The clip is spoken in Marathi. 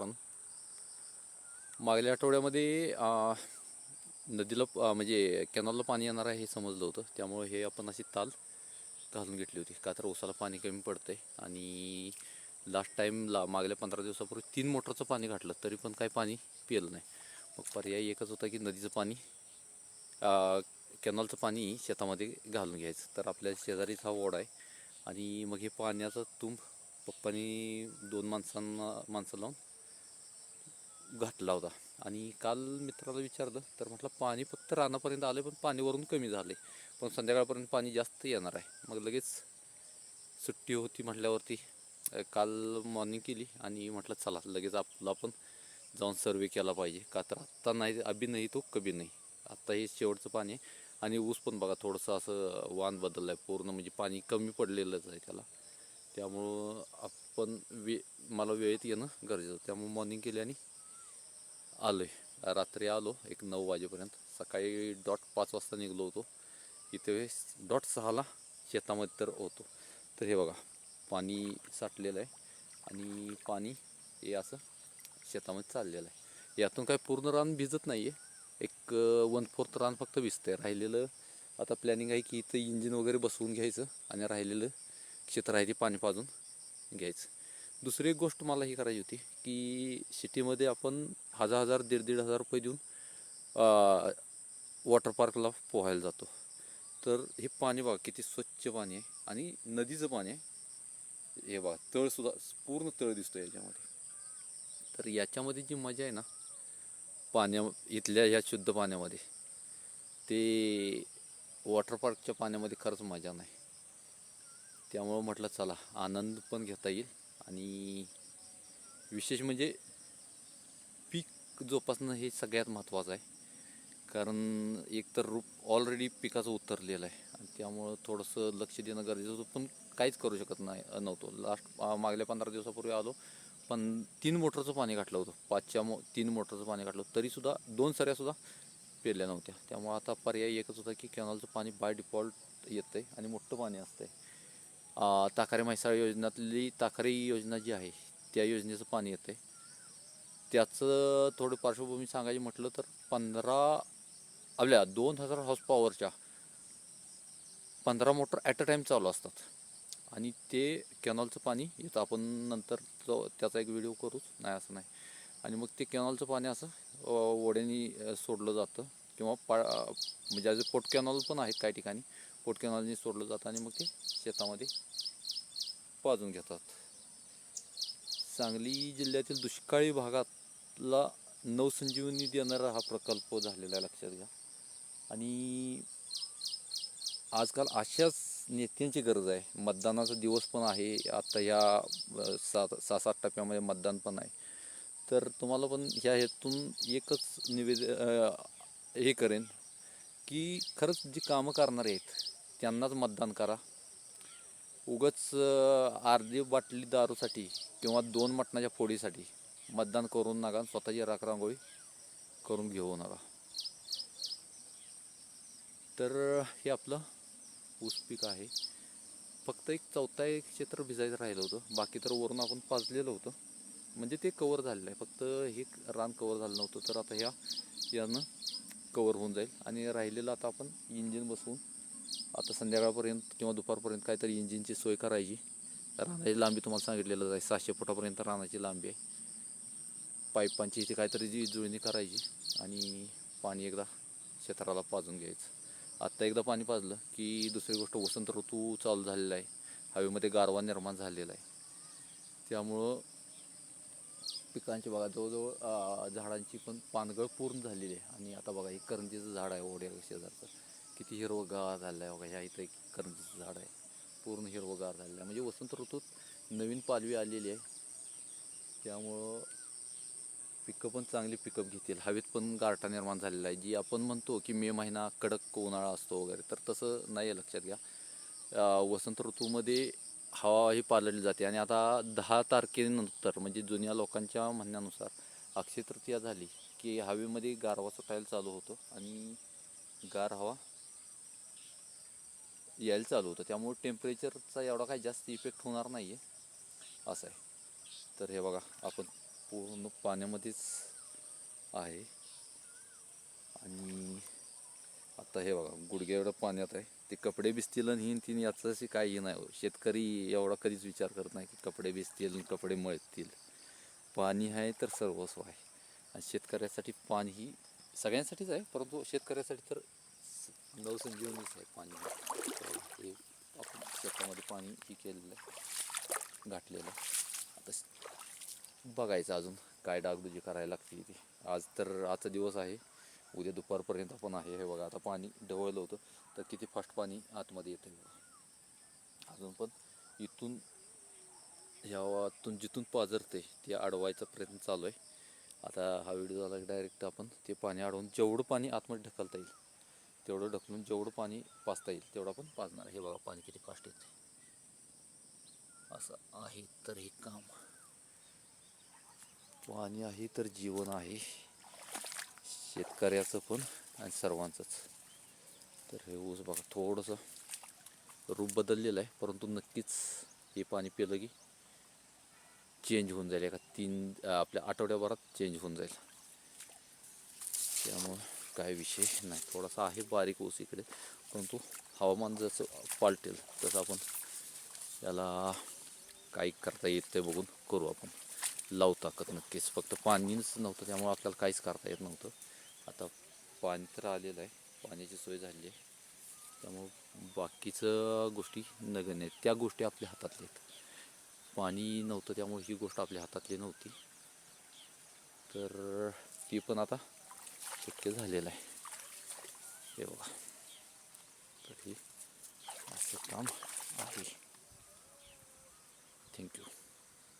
मित्रांनो. मागल्या आठवड्यामध्ये नदीला म्हणजे कॅनॉलला पाणी येणार आहे हे समजलं होतं. त्यामुळे हे आपण अशी ताल घालून घेतली होती. का तर ओसाला पाणी कमी पडतंय आणि लास्ट टाईमला मागल्या पंधरा दिवसापूर्वी तीन मोटरचं पाणी घातलं तरी पण काही पाणी पिलं नाही. मग पर्याय एकच होता की नदीचं पाणी कॅनॉलचं पाणी शेतामध्ये घालून घ्यायचं. तर आपल्या शेजारीच हा ओढ आहे. आणि मग हे पाण्याचा तुंब पप्पानी दोन माणसांना माणसं लावून घातला होता. आणि काल मित्राला विचारलं तर म्हटलं पाणी फक्त रानापर्यंत आलं पण पाणीवरून कमी झालं पण संध्याकाळपर्यंत पाणी जास्त येणार आहे. मग लगेच सुट्टी होती म्हटल्यावरती काल मॉर्निंग केली आणि म्हटलं चला लगेच आपला पण जाऊन सर्वे केला पाहिजे. का तर आत्ता नाही अभी नाही तो कभी नाही. आत्ता हे शेवटचं पाणी आहे. आणि ऊस पण बघा थोडंसं असं वाण बदललं आहे पूर्ण म्हणजे पाणी कमी पडलेलंच आहे त्याला. त्यामुळं आपण वे मला वेळेत येणं गरजेचं होतं. त्यामुळे मॉर्निंग केली आणि आलो आहे रात्री आलो एक नऊ वाजेपर्यंत. सकाळी डॉट पाच वाजता निघलो होतो. इथे डॉट सहाला शेतामध्ये तर होतो. तर हे बघा पाणी साठलेलं आहे. आणि पाणी हे असं शेतामध्ये चाललेलं आहे. यातून काय पूर्ण रान भिजत नाही आहे एक वन फोर्थ रान फक्त भिजतं आहे राहिलेलं आता प्लॅनिंग आहे की इथं इंजिन वगैरे बसवून घ्यायचं आणि राहिलेलं क्षेत्र आहे ते पाणी पाजून घ्यायचं. दुसरी एक गोष्ट मला ही करायची होती की सिटीमध्ये आपण हजार हजार दीड दीड हजार रुपये देऊन वॉटर पार्कला पोहायला जातो. तर हे पाणी बघा किती स्वच्छ पाणी आहे आणि नदीचं पाणी आहे. हे बघा तळसुद्धा पूर्ण तळ दिसतो याच्यामध्ये. तर याच्यामध्ये जी मजा आहे ना पाण्या इथल्या ह्या शुद्ध पाण्यामध्ये ते वॉटर पार्कच्या पाण्यामध्ये खरंच मजा नाही. त्यामुळं म्हटलं चला आनंद पण घेता येईल. आणि विशेष म्हणजे पीक जोपासणं हे सगळ्यात महत्त्वाचं आहे. कारण एक तर रूप ऑलरेडी पिकाचं उतरलेलं आहे आणि त्यामुळं थोडंसं लक्ष देणं गरजेचं होतं. पण काहीच करू शकत नाही नव्हतो. लास्ट मागल्या पंधरा दिवसापूर्वी आलो पण तीन मोटरचं पाणी घातलं होतं. पाचच्या मो तीन मोटरचं पाणी घातलं होतं. तरीसुद्धा दोन सऱ्यासुद्धा पेरल्या नव्हत्या. त्यामुळं आता पर्याय एकच होता की कॅनॉलचं पाणी बाय डिफॉल्ट येतं आहे आणि मोठं पाणी असतं आहे ताकारे म्हैसाळ योजनातली ताकारी योजना जी आहे त्या योजनेचं पाणी येतं आहे त्याचं थोडं पार्श्वभूमी सांगायची म्हटलं तर पंधरा आपल्या दोन हजार हॉर्स पॉवरच्या पंधरा मोटर ॲट अ टाईम चालू असतात. आणि ते कॅनॉलचं पाणी येतं आपण नंतर तो त्याचा एक व्हिडिओ करूच नाही असं नाही. आणि मग ते कॅनॉलचं पाणी असं अ, ओढ्यानी सोडलं जातं किंवा पा म्हणजे आज पोट कॅनॉल पण आहेत काही ठिकाणी. पोट सोडलं जातं आणि मग ते शेतामध्ये पाजून घेतात. सांगली जिल्ह्यातील दुष्काळी भागातला नवसंजीवनी देणारा हा प्रकल्प झालेला आहे लक्षात घ्या. आणि आजकाल अशाच नेत्यांची गरज आहे. मतदानाचा दिवस पण आहे. आता ह्या सात सहा सात टप्प्यामध्ये मतदान पण आहे. तर तुम्हाला पण ह्या हेतून एकच निवेद हे करेन. की खरंच जी कामं करणारे आहेत त्यांनाच मतदान करा. उगच अर्धी बाटली दारूसाठी किंवा दोन मटणाच्या फोडीसाठी मतदान करून नका स्वतःची राखरांगोळी करून घेऊ नका. तर हे आपलं ऊस पीक आहे. फक्त एक चौथा एक क्षेत्र भिजायचं राहिलं होतं. बाकी तर वरून आपण पाजलेलं होतं. म्हणजे ते कवर झालेलं आहे. फक्त हे रान कवर झालं नव्हतं. तर आता ह्या यानं कवर होऊन जाईल. आणि राहिलेलं आता आपण इंजिन बसवून आता संध्याकाळपर्यंत किंवा दुपारपर्यंत काहीतरी इंजिनची सोय करायची. रानाची लांबी तुम्हाला सांगितलेलं आहे. सहाशे फुटापर्यंत रानाची लांबी आहे. पाईपांची इथे काहीतरी जी जुळणी करायची आणि पाणी एकदा क्षेत्राला पाजून घ्यायचं. आत्ता एकदा पाणी पाजलं की दुसरी गोष्ट वसंत ऋतू चालू झालेला आहे. हवेमध्ये गारवा निर्माण झालेला आहे. त्यामुळं पिकांची बघा जवळजवळ झाडांची पण पानगळ पूर्ण झालेली आहे. आणि आता बघा हे करंजीचं झाड आहे ओढ्या शेजारचं. किती हिरवगार झालं आहे बघा ह्या इथं एक करंजीचं झाड आहे. पूर्ण हिरवगार झालेलं आहे. म्हणजे वसंत ऋतूत नवीन पालवी आलेली आहे. त्यामुळं पिकं पण चांगली पिकअप घेतील. हवेत पण गारठा निर्माण झालेला आहे. जी आपण म्हणतो की मे महिना कडक उन्हाळा असतो वगैरे तर तसं नाही आहे लक्षात घ्या. वसंत ऋतूमध्ये हवा ही पालटली जाते. आणि आता दहा तारखेनंतर म्हणजे जुन्या लोकांच्या म्हणण्यानुसार अक्षय तृतीया झाली की हवेमध्ये गारवा सुटायला चालू होतो. आणि गार हवा यायला चालू होतं. त्यामुळे टेम्परेचरचा एवढा काही जास्त इफेक्ट होणार नाही आहे असं आहे. तर हे बघा आपण पूर्ण पाण्यामध्येच आहे. आणि आता हे बघा गुडघ्या एवढं पाण्यात आहे. ते कपडे भिजतील आणि हिन तीन याचं अशी काही नाही हो शेतकरी एवढा कधीच विचार करत नाही की कपडे भिजतील कपडे मळतील. पाणी आहे तर सर्वस्व आहे. आणि शेतकऱ्यासाठी पाणी ही सगळ्यांसाठीच आहे परंतु शेतकऱ्यासाठी तर नवसंजीवनीच आहे पाणी. हे आपण शेतामध्ये पाणी ही केलेलं आहे घातलेलं आता बघायचं अजून काय डागडुजी करायला लागते ती. आज तर आजचा दिवस आहे. उद्या दुपारपर्यंत आपण आहे हे बघा आता पाणी ढवळलं होतं तर किती फास्ट पाणी आतमध्ये येतं बघा. अजून पण इथून ह्यातून जिथून पाझरते ते अडवायचा प्रयत्न चालू आहे. आता हा व्हिडिओ झाला डायरेक्ट आपण ते पाणी अडवून जेवढं पाणी आतमध्ये ढकलता येईल तेवढं ढकलून जेवढं पाणी पाचता येईल तेवढं आपण पाजणार आहे. हे बघा पाणी किती फास्ट येते असं आहे तर हे काम. पाणी आहे तर जीवन आहे. शेतकऱ्याचं पण आणि सर्वांचंच. तर हे ऊस बघा थोडंसं रूप बदललेलं आहे परंतु नक्कीच हे पाणी पिलं की चेंज होऊन जाईल. एका तीन आपल्या आठवड्याभरात चेंज होऊन जाईल. त्यामुळं काय विषय नाही. थोडासा आहे बारीक ऊस इकडे परंतु हवामान जसं पालटेल तसं आपण याला काही करता येत ते बघून करू आपण. लावू ताकद नक्कीच. फक्त पाणीच नव्हतं त्यामुळे आपल्याला काहीच करता येत नव्हतं. आता पाणी तर आलेलं आहे. पाण्याची सोय झाली आहे. त्यामुळं बाकीचं गोष्टी नगण्य आहेत. त्या गोष्टी आपल्या हातातल्या आहेत. पाणी नव्हतं त्यामुळे ही गोष्ट आपल्या हातातली नव्हती. तर ती पण आता शक्य झालेलं आहे. हे बघा. तर हे असं काम आहे. थँक्यू